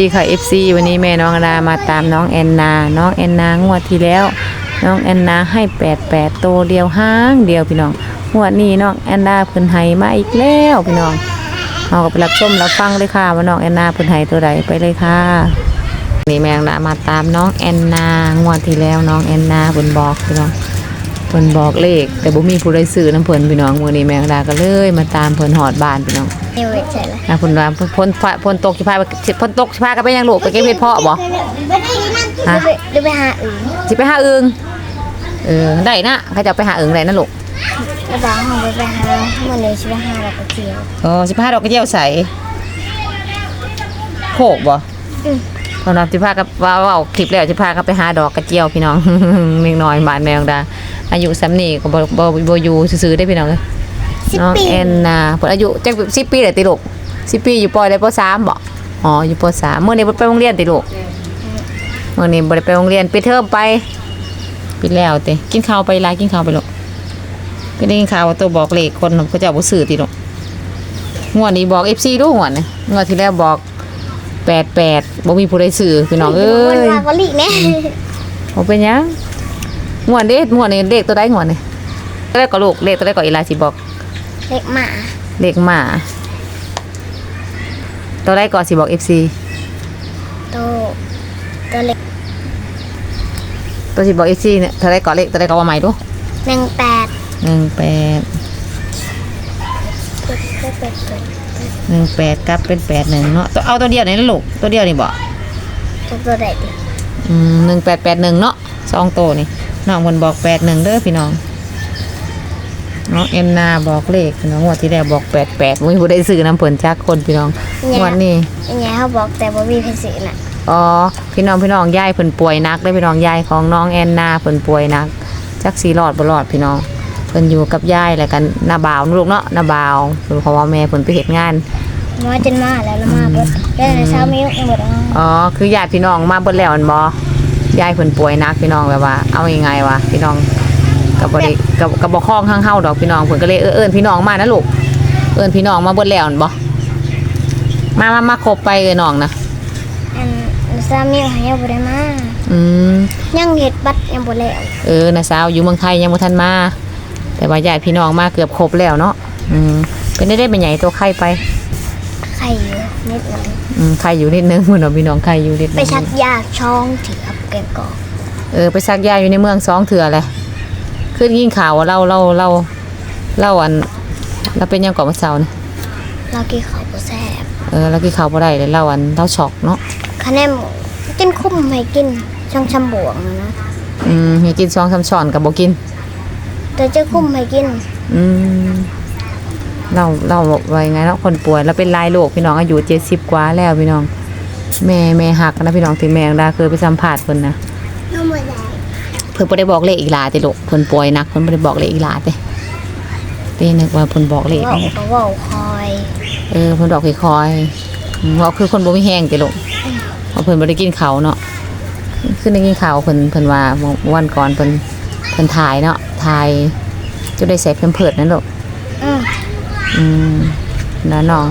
ดีค่ะ FC วันนี้แม่น้องอดามาตามน้องแอนนา น้องแอนนางวดที่แล้ว น้องแอนนาให้แปดแปดโตวเดียวห้างเดียวพี่น้องงวดนี้น้องแอนนาเพิ่นให้มาอีกแล้วพี่น้องเอาก็ไปรับชมรับฟังเลยค่ะว่าน้องแอนนาเพิ่นให้ตัวใดไปเลยค่ะนี่แม่น้องอดามาตามน้องแอนนางวดที่แล้วน้องแอนนาเพิ่นบอกพี่น้องเพิ่นบอกเลข แต่บ่มีผู้ใดซื้อน้ำเพิ่นพี่น้องมื้อนี้แม่น้องอดาก็เลยมาตามเพิ่นหอดบ้านพี่น้อง อวใช่เลยนะคุณว่าพ้นพ้นพ้นตกสิพาไปพ้นตกสิพากันไปยังลูกไปเก็บเห็ดเพาะบ่ฮะเดี๋ยวไปเดี๋ยวไปหาอื่นสิไปหาอึงเออได้นะเขาจะเอาไปหาอึงได้นะลูกแล้วบางห้องไปไปหาเมื่อเลยชิไปหาเราก็เที่ยวเออสิพาดอกกระเจียวใส่โขกบ่อืมตอนนั้นสิพากับว่าว่าคลิปแล้วสิพากันไปหาดอกกระเจียวพี่น้องเล็กน้อยบ้านแมวดาอายุซ้ำนี่ก็บ่บ่บ่อยู่ซื่อๆได้พี่น้องเอ้ยสิบ น้องปี แอนนาเพิ่นอายุจัก10ปีเลยติลูก10ปีอยู่ปได้ปสามบ่อ๋ออยู่ปสามมื้อนี้บ่ไปโรงเรียนติลูกมื่อนี้บ่ได้ไปโรงเรียนปิดเทอมไปปิดแล้วเต้กินข้าวไปลากินข้าวไปหรอกก็ได้กินข้าวว่าตัวบอกเลขคนเขาจะเอาบ่ซื้อติหรอกงวดนี้บอก FC ดูงวดนี่งวดที่แล้วบอก88บ่มีผู้ใดซื้อพี่น้องเอ้วันยวากอลิเนี่ยบ่เป็นหยังงวดนี้งวดนี้เลขตัวใดงวดนี่ตัวใดก็ลูกเลขตัวใดก็อีหลาสิบอก เล็กหมาเลขหมา ตัวใดก็สิบอก FC โตตัวเล็กตัวสิบอก FC เนี่ยตัวใดก็เลขตัวใดก็ว่าใหม่ดูหนึ่งแปด18ตัวตัวเป็ดตัวหนึ่งแปดกับเป็นแปดหนึ่งเนาะตัวเอาตัวเดียวนี่นะลูกตัวเดียวนี่บ่ตัวตัวใดดิอืมหนึ่งแปดแปดหนึ่งเนาะสองตัวนี่น้องคนบอกแปดหนึ่งเด้อพี่น้อง น้องเอ็มนาบอกเลขพี่น้องงวดที่แล้วบอกแปดแปดไม่ผู้ได้ซื้อน้ำผลจากคนพี่น้องงวดนี้อันนี้เขาบอกแต่บ่มีเพนสีน่ะอ๋อพี่น้องพี่น้องยายเพิ่นป่วยหนักได้อพี่น้องยายของน้องแอนนาเพิ่นป่วยหนักจักสีรอดบ่รอดพี่น้องเพิ่นอยู่กับยายแล้วกันนาบ่าวนะลูกเนาะนาบ่าวเพราะว่าแม่เพิ่นไปเฮ็ดงานมาจนมาแล้วแล้วมาเบิดแล้วในเช้ามีหมดอะอ๋อคือญาติพี่น้องมาเบิดแล้วแม่นบ่ยายเพิ่นป่วยหนักพี่น้องแบบว่า เอายังไงวะพี่น้อง ก็บ่ได้ก็ก็บ่คล้องข้างเฮาดอกพี่น้องเพิ่นก็เลยเออเอิ้นพี่น้องมานะลูกเอิ้นพี่น้องมาเบิดแล้วแม่นบ่มามามาครบไปเอ้ยน้องนะอันเช้ามีเขายังบ่ได้มาอืมยังเฮ็ดบัตรยังบ่แล้วเออนะสาวอยู่เมืองไทยยังบ่ทันมาแต่ว่าญาติพี่น้องมาเกือบครบแล้วเนาะอืมเป็นได้ได้เป็นใหญ่ตัวไข่ไปไข่อยู่นิดหน่อยอืมไข่อยู่นิดนึงพุ่นเนาะพี่น้องไข่อยู่นิดนึงไปชักยาช่องถือกับแกงกอกเออไปซักยาอยู่ในเมืองสองเถื่อเลย ขึ้นยิ่งข่าวว่าเราเราเราเราอันเราเป็นยังก่อนวันเสาร์นี่เรากินข้าวบ่แซ่บเออเรากินข้าวบ่ได้เลยเราอันเราช็อกเนาะคะแนนจนคุ้มให้กินช่องชำบวงนะอืมให้กินซองสามช้อนกับบ่กิน แต่จะคุ้มให้กินอืมเราเราไว้ไงเนาะคนป่วยเราเป็นลายโรคพี่น้องอายุเจ็ดสิบกว่าแล้วพี่น้อง แม่แม่หักนะพี่น้องที่แม่ดาเคยไปสัมภาษณ์เพิ่นนะน้ำมันแดง เพิ่นบ่ได้บอกเลขอีกหลาติลูกเพิ่นป่วยหนักเพิ่นบ่ได้บอกเลขอีกหลาติเต้นึกว่าเพิ่นบอกเลขเว่าก็เว่าคอยเออเพิ่นบอกค่อยๆอืมว่าคือคนบ่มีแห้งติลูกเพราะเพิ่นบ่ได้กินข้าวเนาะขึ้นได้กินข้าวเพิ่นเพิ่นว่าเมื่อวันก่อนเพิ่นเพิ่นถ่ายเนาะถ่ายจะได้ใส่เพิ่มเพิดนั่นลูกอืมอืมแล้วน้อง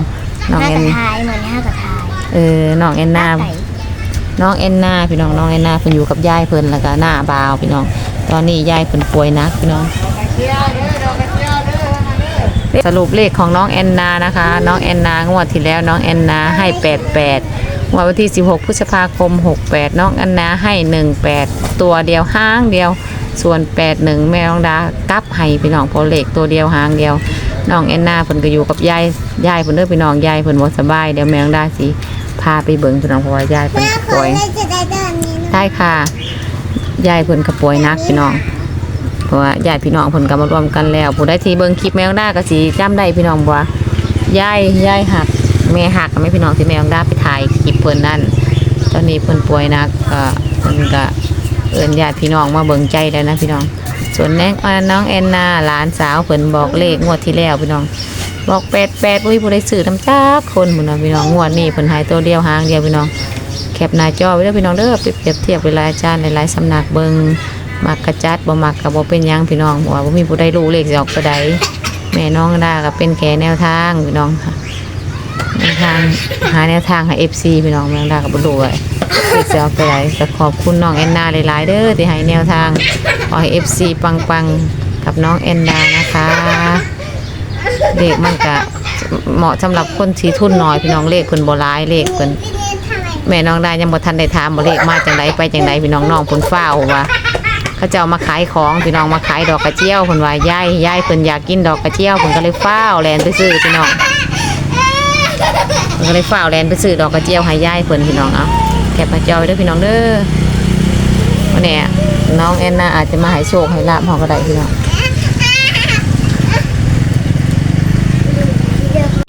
น้องห้าแอกนระทายเหมือนห้ากระทายเออน้องแอนนาไก่ น้องแอนนาพี่น้องน้องแอนนาเพิ่นอยู่กับยายเพิ่นแล้วก็หน้าบาวพี่น้อง ตอนนี้ยายเพิ่นป่วยนักพี่น้องสรุปเลขของน้องแอนนานะคะ น้องแอนนางวดที่แล้วน้องแอนนาให้ 88งวดวันที่ 16 พฤษภาคม 68 น้องแอนนาให้ 18 ตัวเดียวห้างเดียว ส่วน 81 แม่น้องดากับให้พี่น้องพอเลขตัวเดียวหางเดียวน้องแอนนาเพิ่นก็อยู่กับยายยายเพิ่นเด้อพี่น้องยายเพิ่นบ่สบายเดี๋ยวแม่น้องดาสิ พาไปเบิ่งพี่น้องเพราะว่ายายเพิ่นป่วยจะได้เดินนี้นะได้ค่ะยายเพิ่นก็ป่วยหนักพี่น้องเพราะว่าญาติพี่น้องเพิ่นก็มารวมกันแล้วผู้ใดที่เบิ่งคลิปแมวด้าก็สิจำได้พี่น้องบ่ว่ายายยายหักแม่หักกับแม่พี่น้องที่แมวด้าไปถ่ายคลิปเพิ่นนั่นตอนนี้เพิ่นป่วยหนักก็เพิ่นก็เอิ้นญาติพี่น้องมาเบิ่งใจแล้วนะพี่น้องส่วนแนงอ่าน้องแอนนาหลานสาวเพิ่นบอกเลขงวดที่แล้วพี่น้อง บอก88บ่มีผู้ใดซื้อนํจักคนหมื้อนะพี่น้องงวดนี้เพิ่นให้ตัวเดียวหางเดียวพี่น้อง แคปหน้าจอไว้เด้อพี่น้องเด้อเปรียบเทียบเวลาอาจารย์หลายๆสำนักเบิงมักกระจัดบ่มักก็บ่เป็นยังพี่น้องว่าบ่มีผู้ใดรู้เลขสิออกตัวใดแม่น้องดาก็เป็นแค่แนวทางพี่น้องค่ะแนวทางหาแนวทางให้ FC พี่น้องแม่น้องดากับบ่รู้ว่าสิจะเอาไปไหนก็ขอบคุณน้องแอนนาหลายๆเด้อที่ให้แนวทางขอให้ FC ปังๆกับน้องแอนดานะคะ เลขมันก็เหมาะสำหรับคนที่ทุนน้อยพี่น้องเลขเพิ่นบ่หลายเลขเพิ่นแม่น้องได้ยังบ่ทันได้ถามบ่เลขมาจังไดไปจังไดพี่น้องน้องเพิ่นฟ้าวว่าเขาเจ้ามาขายของพี่น้องมาขายดอกกระเจียวเพิ่นว่ายายยายเพิ่นอยากกินดอกกระเจียวเพิ่นก็เลยฟ้าวแลนไปซื้อพี่น้องเพิ่นก็เลยฟ้าวแลนไปซื้อดอกกระเจียวให้ยายเพิ่นพี่น้องเอาแคปมาจอยเด้อพี่น้องเด้อวันนี้น้องแอนนาอาจจะมาให้โชคให้ลาบเฮาก็ได้พี่น้อง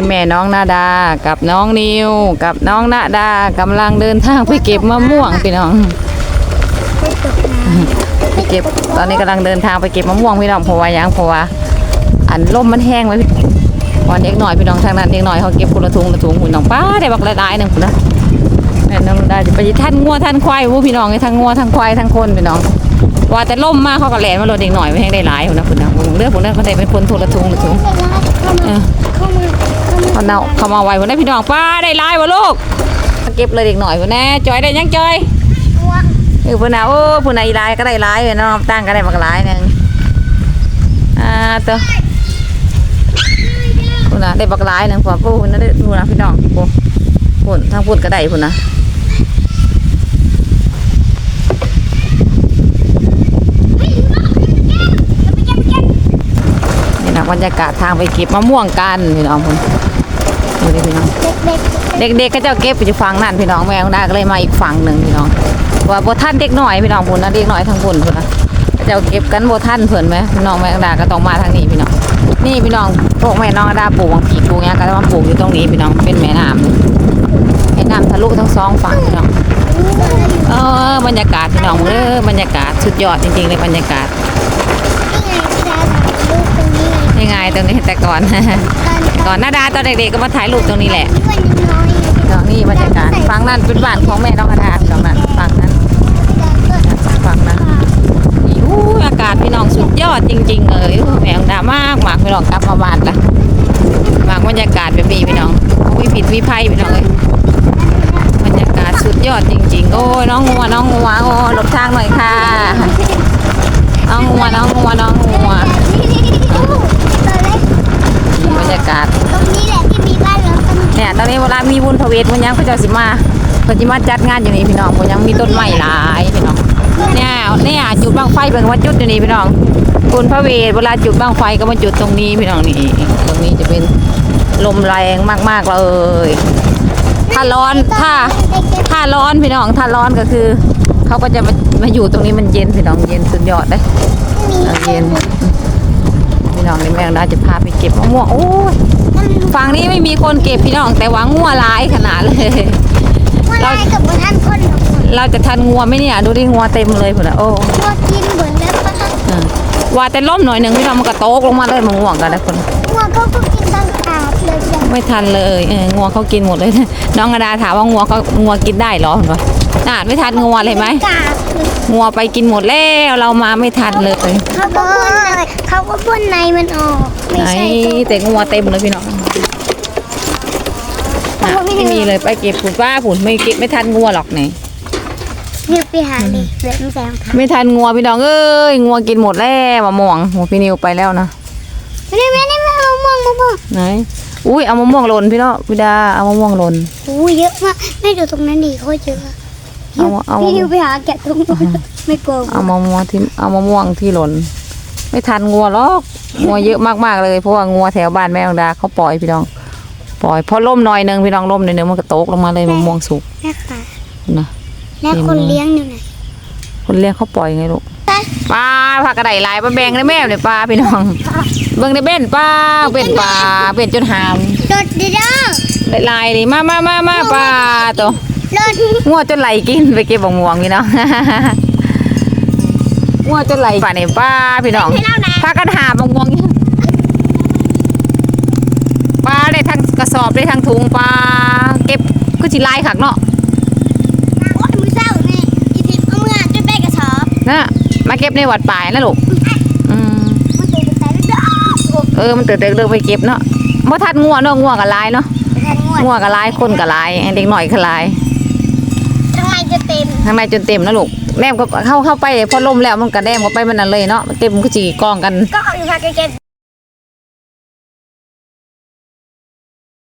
แม่น้องนาดา กับน้องนิว กับน้องนาดากำลังเดินทางไปเก็บมะม่วงพี่น้องไปเก็บตอนนี้กำลังเดินทางไปเก็บมะม่วงพี่น้องเพราะว่ายังเพราะว่าอันลมมันแห้งไว้วันเด็กหน่อยพี่น้องทางนั้นเด็กหน่อยเขาเก็บคนละถุงละถุงพี่น้องป้าได้บักหลายๆหนึ่งพุ่นนะแม่น้องนาดาไปท่านงัวท่านควายวู้พี่น้องทั้งงัวทั้งควายทั้งคนพี่น้องว่าแต่ล่มมากเขาก็แหลนมาโลดเด็กหน่อยไม่ให้งได้หลายพุ่นนะพุ่นนะผมเลือกพุ่นนะเขาได้เป็นคนทุละถุงละถุง เออเข้าเขามาเขาเนาเขามาไววันนี้พี่น้องป้าได้ลายวะลูกเก็บเลยเด็กหน่อยพุ่นแน่จอยได้ยังจอยเออพุ่นน่ะโอ้พุ่นน่ะลายก็ได้ลายเนาะตั้งก็ได้มากลายหนึงอ่าตัวพุ่นน่ะได้บักลายหนึงพุ่นพุ่นน่ะได้พุ่นน่ะพี่น้องพุ่นพุ่นทางพุ่นก็ได้พุ่นน่ะนี่นะบรรยากาศทางไปเก็บมะม่วงกันพี่น้องพุ่ นดูดิพี่น้อง เด็กเด็กๆก็เจ้าเก็บอยู่ฝั่งนั่นพี่น้องแมวดาก็เลยมาอีกฝั่งหนึ่งพี่น้องว่าบ่ท่านเด็กหน่อยพี่น้องพุ่นนะเด็กหน่อยทางพุ่นพุ่นนะเจ้าเก็บกันบ่ท่านเพิ่นไหมพี่น้องแมวดาก็ต้องมาทางนี้พี่น้องนี่พี่น้องพวกแม่น้องดาปลูกบางผีปลูกเนี้ยก็จะมาปลูกอยู่ตรงนี้พี่น้องเป็นแม่น้ำแม่น้ำทะลุทั้งสองฝั่งพี่น้องเออบรรยากาศพี่น้องเด้อบรรยากาศสุดยอดจริงๆเลยบรรยากาศๆนี่ไงตรงนี้ยังไงตรงนี้แต่ก่อนตอน ก่อนนาดาตอนเด็กๆก็มาถ่ายรูปตรงนี้แหละที่มันน้อยตรงนี้บรรยากาศฝั่งนั้นเป็นบ้านของแม่น้องดาตรงนั้นฝั่งนั้นฝั่งนั้นอู้อากาศพี่น้องสุดยอดจริง ๆ เลยอู้แหงดามากมากพี่น้องกลับมาบ้านละมากบรรยากาศแบบนี้พี่น้องบ่มีผิดมีภัยพี่น้องเลยบรรยากาศสุดยอดจริง ๆ โอ้ยน้องงัวน้องงัวโอ้หลบทางหน่อยค่ะน้องงัวน้องงัวน้องงัวเล็ก นี่บรรยากาศ ตรงนี้แหละที่มีบ้านเราตรงนี้ เนี่ยตอนนี้เวลามีบุญพระเวทมันยังเขาเจะสิมาเขาจะมาจัดงานอยู่นี่พี่น้องมันยังมีต้นไม้หลายพี่น้องเนี่ยเนี่ยจุดบังไฟเป็นว่าจุดอยู่นี่พี่น้องบุญพระเวทเวลาจุดบังไฟก็มาจุดตรงนี้พี่น้องนี่ตรงนี้จะเป็นลมแรงมากๆเลยถ้าร้อนถ้าถ้าร้อนพี่น้องถ้าร้อนก็คือเขาก็จะมามาอยู่ตรงนี้มันเย็นพี่น้องเย็นสุดยอดเลยเออเย็นพี่น้องนี่แม่งน่าจะพาไปเก็บมะม่วงโอ้ย ฝั่งนี้ไม่มีคนเก็บพี่น้อง แต่ว่างัวร้ายขนาดเลยว่าอะไรกับบนท่านคนหรอกเราจะทันงัวไหมเนี่ยดูดิงัวเต็มเลยพุ่นนะโอ้ตัวกินเหมือนแล้วปะอ่าว่าแต่ล้มหน่อยหนึ่งพี่น้องมันก็โตกลงมาเลยมะม่วงกันนะคนงัวเขาก็กินตั้งอาบเลยจ้ะไม่ทันเลยเอองัวเขากินหมดเลย น้องกระดาถามว่างัวเขางัวกินได้เหรอเห็นปะน่าไม่ทันงัวเลยไหมกาบเลยงัวไปกินหมดแล้วเรามาไม่ทันเลยเขาก็พ่นในเขาก็พ่นในมันออก ไม่ไหนใช่ตัว แต่งัวเต็มเลยพี่น้องน่ะไม่มีเลยไปเก็บผุนป้าผุนไม่เก็บไม่ทันงัวหรอกไหนนิวไปหาเลยเสือไม่ใส่รองเท้าไม่ทันงัวพี่น้องเอ้ยงัวกินหมดแล้วมะม่วงหัวพี่นิวไปแล้วนะไม่ได้ไม่ได้ไม่เอามองมามองไหนอุ้ยเอามะม่วงหล่นพี่น้องพี่ดาเอามะม่วงหล่นโอ้ยเยอะมากไม่ดูตรงนั้นดิเขาเยอะเอาเอาพี่นิวไปหาแกะตรงนู้นไม่กลัวเอามะม่วงที่เอามะม่วงที่หล่นไม่ทันงัวหรอกงัวเยอะมากๆเลยเพราะว่างัวแถวบ้านแม่องดาเขาปล่อยพี่น้อง ปล่อยพอล่มหน่อยหนึงพี่น้องล่มหน่อยหนึงมันก็ตกลงมาเลยมะม่วงสุกแม่ค่ะนะแล้วคนเลี้ยงอยู่ไหนคนเลี้ยงเขาปล่อยไงลูกปลาผักกระไดหลายปลาแบงในแม่เนี่ยปลาพี่น้องเบิ่งในเบ้นปลาเป็นปลาเป็นจนหามรถดิเด้อหลายๆนี่มามามามาปลาตัวรถงัวจนไหลกินไปเก็บบักม่วงพี่น้องงัวจนไหลป่าในป้าพี่น้องพากันหาบักม่วง สอบได้ทั้งถุงปลาเก็บก็สิลายขักเนาะโอ้ยมือเศร้านี่อีทิพย์เอามือจะไปกระสอบนะมาเก็บในวัดป่ายนะลูกอืมมันเตะไปใส่แล้วเด้อเออมันเติร์ดเดินไปเก็บเนาะบ่ทัดงัวเนาะงัวกับลายเนาะเแทนงวดงัวก็หลายคนก็หลายเด็กหน่อยก็หลายทำไมจะเต็มข้างในจนเต็มนะลูกแนมก็เข้าเข้าไปพอลมแล้วมันก็แนมเข้าไปมันนั่นเลยเนาะมันเต็มก็จีกองกันก็เอาอยู่พักเก็บ